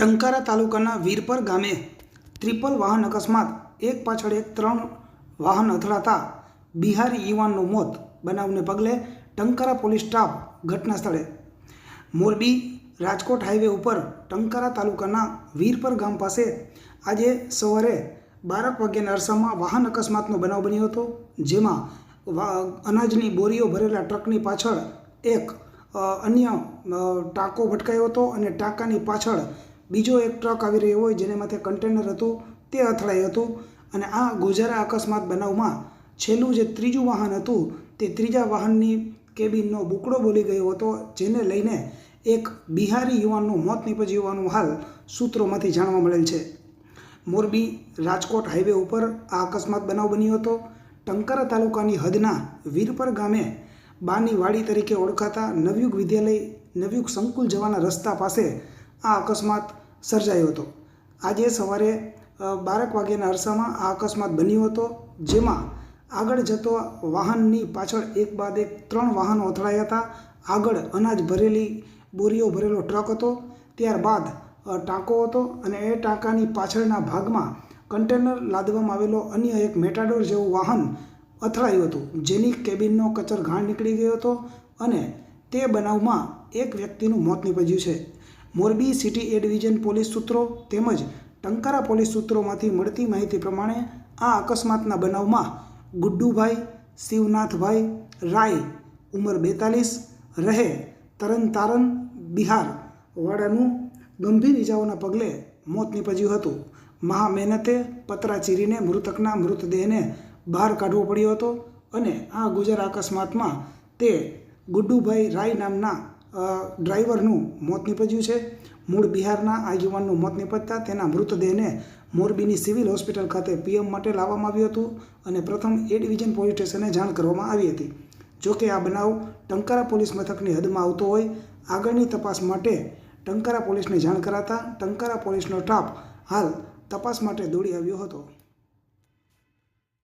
ટંકારા તાલુકાના વીરપર ગામે ત્રિપલ વાહન અકસ્માત. એક પાછળ એક ત્રણ વાહન અથડાતા બિહારી યુવાનનું મોત બનાવને પગલે ટંકારા પોલીસ સ્ટાફ ઘટના સ્થળે. મોરબી રાજકોટ હાઈવે ઉપર ટંકારા તાલુકાના વીરપર ગામ પાસે આજે સવારે બારક વાગ્યાના અરસામાં વાહન અકસ્માતનો બનાવ બન્યો હતો, જેમાં અનાજની બોરીઓ ભરેલા ટ્રકની પાછળ એક અન્ય ટાંકો ભટકાયો હતો અને ટાંકાની પાછળ બીજો એક ટ્રક આવી રહ્યો હોય જેને માથે કન્ટેનર હતું, તે અથડાયું હતું અને આ ગોજારા અકસ્માત બનાવમાં છેલ્લું જે ત્રીજું વાહન હતું, તે ત્રીજા વાહનની કેબિનનો બુકડો બોલી ગયો હતો, જેને લઈને એક બિહારી યુવાનનું મોત નીપજ્યું હોવાનું હાલ સૂત્રોમાંથી જાણવા મળેલ છે. મોરબી રાજકોટ હાઈવે ઉપર આ અકસ્માત બનાવ બન્યો હતો. ટંકારા તાલુકાની હદના વીરપર ગામે બાની વાડી તરીકે ઓળખાતા નવયુગ વિદ્યાલય, નવયુગ સંકુલ જવાના રસ્તા પાસે આ અકસ્માત સર્જાયો હતો. આજે સવારે બારેક વાગ્યાના અરસામાં આ અકસ્માત બન્યો હતો, જેમાં આગળ જતો વાહનની પાછળ એક બાદ એક ત્રણ વાહનો અથડાયા હતા. આગળ અનાજ ભરેલી બોરીઓ ભરેલો ટ્રક હતો. ત્યારબાદ ટાંકો હતો અને એ ટાંકાની પાછળના ભાગમાં કન્ટેનર લાદવામાં આવેલો અન્ય એક મેટાડોર જેવું વાહન અથડાયું હતું, જેની કેબિનનો કચર ઘાણ નીકળી ગયો હતો અને તે બનાવમાં એક વ્યક્તિનું મોત નીપજ્યું છે. Morbi city A division police સૂત્રો તેમજ ટંકારા પોલીસ સૂત્રોમાંથી મળતી માહિતી પ્રમાણે આ અકસ્માતના બનાવમાં ગુડ્ડુભાઈ, શિવનાથભાઈ રાય ઉંમર બેતાલીસ, રહે તરન તારન બિહાર વાડાનું ગંભીર ઇજાઓના પગલે મોત નીપજ્યું હતું. મહા મહેનતે પતરા ચીરીને મૃતકના મૃતદેહને બહાર કાઢવો પડ્યો હતો અને આ ગુજર અકસ્માતમાં તે ગુડ્ડુભાઈ રાય નામના ડ્રાઈવરનું મોત નીપજ્યું છે. મૂળ બિહારના આ યુવાનનું મોત નીપજતા તેના મૃતદેહને મોરબીની સિવિલ હોસ્પિટલ ખાતે પીએમ માટે લાવવામાં આવ્યું હતું અને પ્રથમ એ ડિવિઝન પોલીસ સ્ટેશને જાણ કરવામાં આવી હતી. જોકે આ બનાવ ટંકારા પોલીસ મથકની હદમાં આવતો હોય, આગળની તપાસ માટે ટંકારા પોલીસને જાણ કરાતા ટંકારા પોલીસનો સ્ટાફ હાલ તપાસ માટે દોડી આવ્યો હતો.